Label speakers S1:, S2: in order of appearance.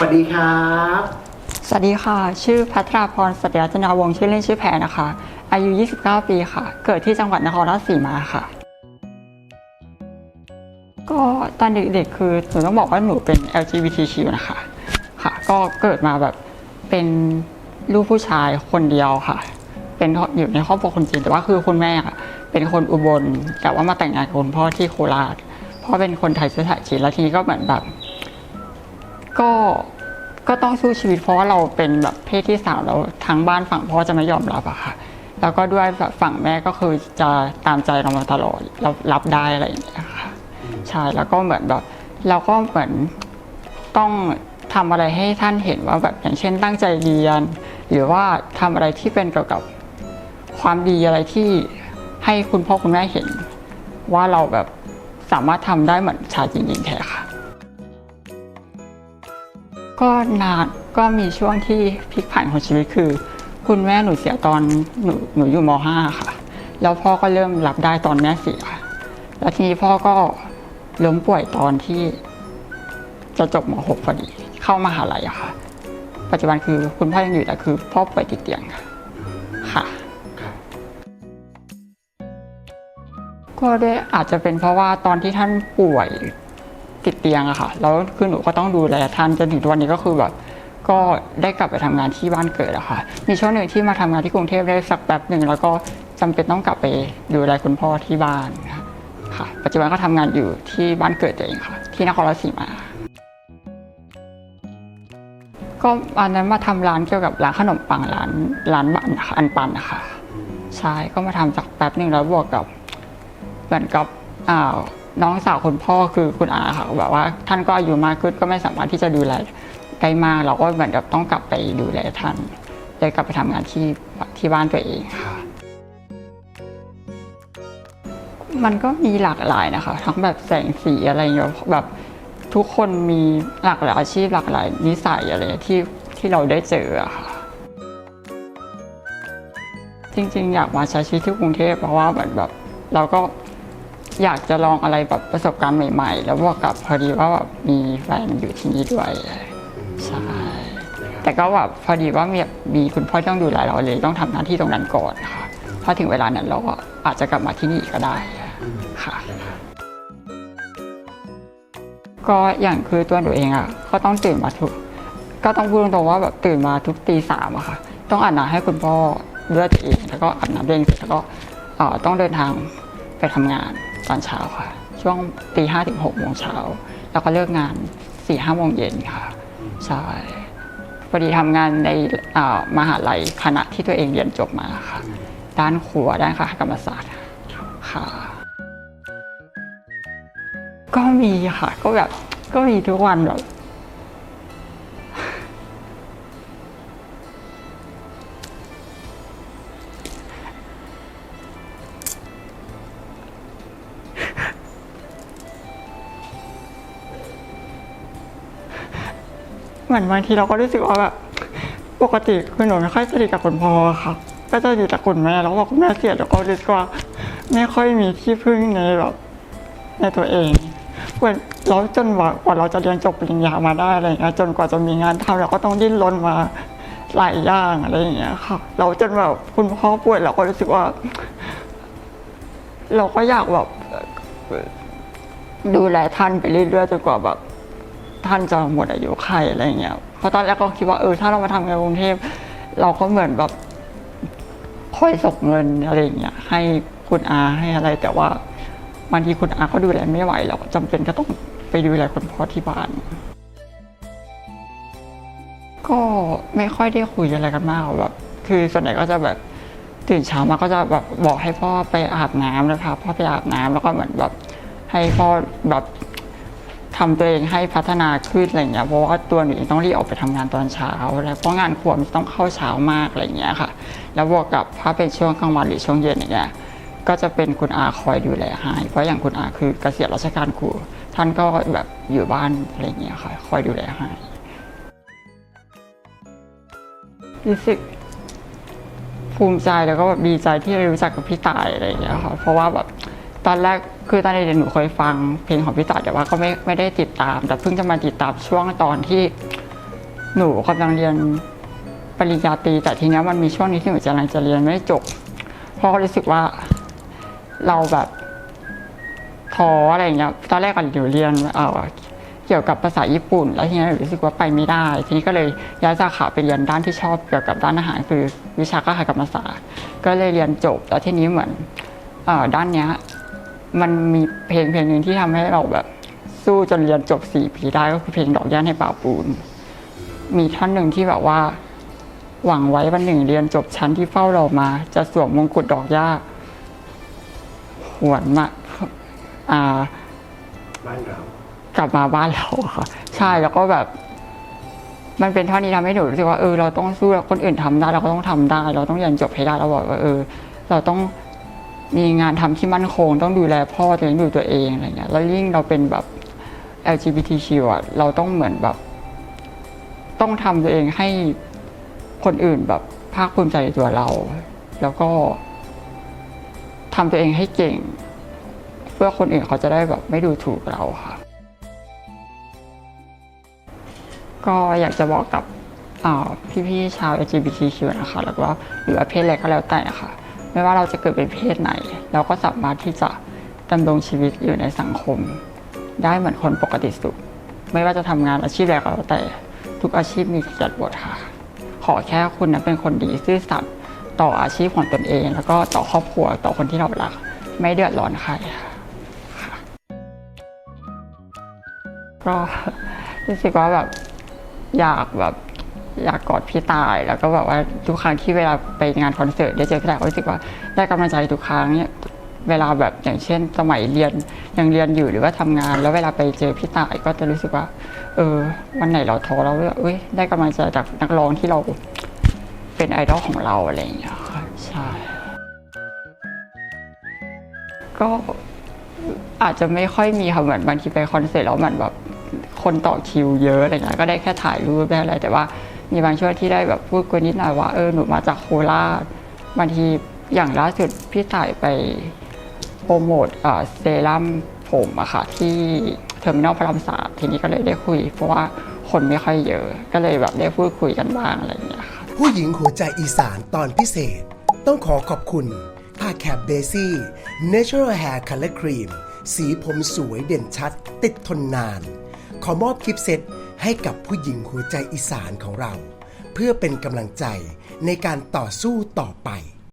S1: สวัสดีครับ
S2: สวัสดีค่ะ ชื่อพัทราพรสัตยาจนาวงศ์ชื่อเล่นชื่อแพรนะคะ อายุ 29 ปีค่ะ เกิดที่จังหวัดนครราชสีมาค่ะ ก็ตอนเด็กๆ คือหนูต้องบอกว่าหนูเป็น LGBTQ นะคะ ค่ะ ก็เกิดมาแบบเป็นลูกผู้ชายคนเดียวค่ะ เป็นอยู่ในครอบครัวคนจีนแต่ว่าคือคุณแม่อะเป็นคนอุบล แต่ว่ามาแต่งงานกับคุณพ่อที่โคราช พ่อเป็นคนไทยเชื้อสายจีนแล้วทีนี้ก็เหมือนแบบ ก็ก็ต้องสู้ชีวิตเพราะว่าเราเป็นแบบเพศที่สามแล้วทางบ้านฝั่งพ่อจะไม่ยอมรับอะค่ะ แล้วก็ด้วยแบบฝั่งแม่ก็คือจะตามใจเรามาตลอดเรารับได้อะไรอย่างเงี้ยค่ะใช่แล้วก็เหมือนแบบเราก็เหมือนต้องทำอะไรให้ท่านเห็นว่าแบบอย่างเช่นตั้งใจเรียน หรือว่าทำอะไรที่เป็นเกี่ยวกับความดีอะไรที่ให้คุณพ่อคุณแม่เห็น ว่าเราแบบสามารถทำได้เหมือนชายจริงๆแท้ค่ะ ก็นานก็มีช่วงที่พลิกผันของชีวิตคือ คุณแม่หนูเสียตอนหนูหนูอยู่ม .5 ค่ะ แล้วพ่อก็เริ่มรับได้ตอนแม่เสียแล้วทีนี้พ่อก็ล้มป่วยตอนที่จะจบม .6 พอดี เข้ามหาลัยอะค่ะ ปัจจุบันคือคุณพ่อยังอยู่แต่คือพ่อป่วยติดเตียงค่ะค่ะ
S1: ครับ
S2: ก็ด้วยอาจจะเป็นเพราะว่าตอนที่ท่านป่วย ติดเตียงอะค่ะ แล้วคือหนูก็ต้องดูแลท่านจนถึงวันนี้ก็คือแบบก็ได้กลับไปทำงานที่บ้านเกิดอะค่ะ มีช่วงหนึ่งที่มาทำงานที่กรุงเทพได้สักแป๊บหนึ่งแล้วก็จำเป็นต้องกลับไปดูแลคุณพ่อที่บ้านค่ะ ปัจจุบันก็ทำงานอยู่ที่บ้านเกิดตัวเองค่ะ ที่นครราชสีมา ก็อันนั้นมาทำร้านเกี่ยวกับร้านขนมปังร้านร้านบันนะคะอันปันนะคะใช่ก็มาทำสักแป๊บหนึ่งแล้วบวกกับเหมือนกับอ่าน้องสาวคนพ่อคือคุณอาค่ะแบบว่า ท่านก็อายุมากขึ้นก็ไม่สามารถที่จะดูแลได้มากเราก็เหมือนกับต้องกลับไปดูแลท่านเลยกลับไปทำงานที่ที่บ้านตัวเองค่ะ มันก็มีหลากหลายนะคะ ทั้งแบบแสงสีอะไรอย่างเงี้ยแบบทุกคนมีหลากหลายอาชีพหลากหลายนิสัยอะไรที่ที่เราได้เจอค่ะจริงๆ อยากมาใช้ชีวิตที่กรุงเทพเพราะว่าเหมือนแบบ เราก็ อยากจะลองอะไรแบบประสบการณ์ใหม่ๆ แล้วบวกกับพอดีว่าแบบมีแฟนอยู่ที่นี่ด้วยใช่แต่ก็แบบพอดีว่ามีมีคุณพ่อต้องดูแลเราเลยต้องทำหน้าที่ตรงนั้นก่อนค่ะพอถึงเวลานั้นเราก็อาจจะกลับมาที่นี่ก็ได้ค่ะ ก็อย่างคือตัวหนูเองอะก็ต้องตื่นมาทุก ก็ต้องพูดตรงๆว่าแบบตื่นมาทุกตีสามอะค่ะ ต้องอาบน้ำให้คุณพ่อด้วยตัวเองแล้วก็อาบน้ำด้ยเองเสร็จแล้วก็ต้องเดินทางไปทำงาน ตอนเช้าค่ะ ช่วงตีห้าถึงหกโมงเช้า แล้วก็เลิกงานสี่ห้าโมงเย็นค่ะ ใช่พอดีทำงานในมหาลัยคณะที่ตัวเองเรียนจบมาค่ะ ด้านครัวด้านคหกรรมศาสตร์ค่ะ ก็มีค่ะ ก็แบบก็มีทุกวันแบบ เหมือนบางทีเราก็รู้สึกว่าแบบปกติคือหนูไม่ค่อยสนิทกับคุณพ่อค่ะ ก็จะอยู่แต่คุณแม่แล้วพอคุณแม่เสียเราก็รู้สึกว่าไม่ค่อยมีที่พึ่งในแบบในตัวเองเหมือนเราจนกว่ากว่าเราจะเรียนจบปริญญามาได้อะไรเงี้ยจนกว่าจะมีงานทำเราก็ต้องดิ้นรนมาหลายอย่างอะไรอย่างเงี้ยค่ะ เราจนแบบคุณพ่อป่วยเราก็รู้สึกว่า เราก็อยากแบบดูแลท่านไปเรื่อยๆจนกว่าแบบ ท่านจะหมดอายุไขอะไรเงี้ยเพราะตอนแรกก็คิดว่าเออถ้าเรามาทำงานกรุงเทพเราก็เหมือนแบบค่อยส่งเงินอะไรเงี้ยให้คุณอาให้อะไร แต่ว่าบางทีคุณอาก็ดูแลไม่ไหวเราจำเป็นก็ต้องไปดูแลคุณพ่อที่บ้าน ก็ไม่ค่อยได้คุยอะไรกันมากแบบคือส่วนใหญ่ก็จะแบบตื่นเช้ามาก็จะแบบบอกให้พ่อไปอาบน้ำนะคะพ่อไปอาบน้ำแล้วก็เหมือนแบบให้พ่อแบบ ทำตัวเองให้พัฒนาขึ้นอะไรเงี้ยเพราะว่าตัวหนูเองต้องรีบออกไปทำงานตอนเช้าแล้วเพราะงานครัวมันต้องเข้าเช้ามากอะไรเงี้ยค่ะ แล้วบวกกับถ้าเป็นช่วงกลางวันหรือช่วงเย็นอย่างเงี้ยก็จะเป็นคุณอาคอยดูแลให้เพราะอย่างคุณอาคือเกษียณราชการครูท่านก็แบบอยู่บ้านอะไรเงี้ยค่ะ คอยดูแลให้รู้สึกภูมิใจแล้วก็แบบดีใจที่ได้รู้จักกับพี่ตายอะไรอย่างเงี้ยค่ะเพราะว่าแบบตอนแรก คือตอนเด็กๆหนูเคยฟังเพลงของพี่ต่ายแต่ว่าก็ไม่ไม่ได้ติดตาม แต่เพิ่งจะมาติดตามช่วงตอนที่หนูกำลังเรียนปริญญาตรีแต่ทีเนี้ยมันมีช่วงนี้ที่หนูกำลังจะเรียนไม่จบเพราะก็รู้สึกว่าเราแบบท้ออะไรอย่างเงี้ยตอนแรกก็หนูเรียนเออเกี่ยวกับภาษาญี่ปุ่น แล้วทีนี้หนูรู้สึกว่าไปไม่ได้ ทีนี้ก็เลยย้ายสาขาไปเรียนด้านที่ชอบเกี่ยวกับด้านอาหารคือวิชาค้าขายกับภาษาก็เลยเรียนจบ แล้วทีนี้เหมือนอด้านเนี้ย มันมีเพลงเพลงหนึ่งที่ทำให้เราแบบ สู้จนเรียนจบสี่ปีได้ก็คือเพลงดอกย่านให้ป่าปูน มีท่อนหนึ่งที่แบบว่า หวังไว้วันหนึ่งเรียนจบชั้นที่เฝ้าเรามา จะสวมมงกุฎดอกหญ้าหวนมาอ่า
S1: บ้านเรา
S2: กลับมาบ้านเราค่ะ ใช่แล้วก็แบบ มันเป็นท่านี้ทำให้หนูรู้สึกว่าเออเราต้องสู้แล้วคนอื่นทำได้เราก็ต้องทำได้ เราต้องเรียนจบให้ได้เราบอกว่าเออ เราต้อง มีงานทำที่มั่นคง ต้องดูแลพ่อตัวเองดูตัวเองอะไรเงี้ยแล้วยิ่งเราเป็นแบบ LGBTQ อะเราต้องเหมือนแบบ ต้องทำตัวเองให้คนอื่นแบบภาคภูมิใจในตัวเรา แล้วก็ทำตัวเองให้เก่ง เพื่อคนอื่นเขาจะได้แบบไม่ดูถูกเราค่ะ ก็อยากจะบอกกับอ่าพี่ๆชาว LGBTQ นะคะ แล้วก็หรือว่าเพศอะไรก็แล้วแต่นะคะ ไม่ว่าเราจะเกิดเป็นเพศไหน เราก็สามารถที่จะดำรงชีวิตอยู่ในสังคม ได้เหมือนคนปกติสุข ไม่ว่าจะทำงานอาชีพอะไรก็แล้วแต่ ทุกอาชีพมีเกียรติบทค่ะ ขอแค่คุณนะเป็นคนดีซื่อสัตย์ต่ออาชีพของตนเอง แล้วก็ต่อครอบครัวต่อคนที่เรารัก ไม่เดือดร้อนใครค่ะก็รู้สึกว่าแบบอยากแบบ อยากกอดพี่ตาย แล้วก็แบบว่าทุกครั้งที่เวลาไปงานคอนเสิร์ตได้เจอพี่ตายก็รู้สึกว่าได้กำลังใจทุกครั้งเนี่ยเวลาแบบอย่างเช่น สมัยเรียนยังเรียนอยู่หรือว่าทำงาน แล้วเวลาไปเจอพี่ตายก็จะรู้สึกว่า เออวันไหนเราท้อเราเอ้ยได้กำลังใจจากนักร้องที่เราเป็นไอดอลของเราอะไรอย่างเงี้ยค่ะใช่ก็อาจจะไม่ค่อยมีค่ะเหมือนบางทีไปคอนเสิร์ตแล้วเหมือนแบบคนต่อคิวเยอะอะไรเงี้ยก็ได้แค่ถ่ายรูปได้อะไรแต่ว่า มีบางช่วงที่ได้แบบพูดคุยนิดหน่อยว่าเออหนูมาจากโคราชบางทีอย่างล่าสุดพี่ถ่ายไปโปรโมทเซรั่มผมอะค่ะที่เทอร์มินอลพระรามสามทีนี้ก็เลยได้คุย เพราะว่าคนไม่ค่อยเยอะ ก็เลยแบบได้พูดคุยกันบ้างอะไรอย่างเงี้ยค่ะ
S3: ผู้หญิงหัวใจอีสานตอนพิเศษ ต้องขอขอบคุณผ้าแคปเดซี่ Natural Hair Color Cream สีผมสวยเด่นชัด ติดทนนาน ขอมอบกิฟต์เซต ให้กับผู้หญิงหัวใจอีสานของเรา เพื่อเป็นกำลังใจในการต่อสู้ต่อไป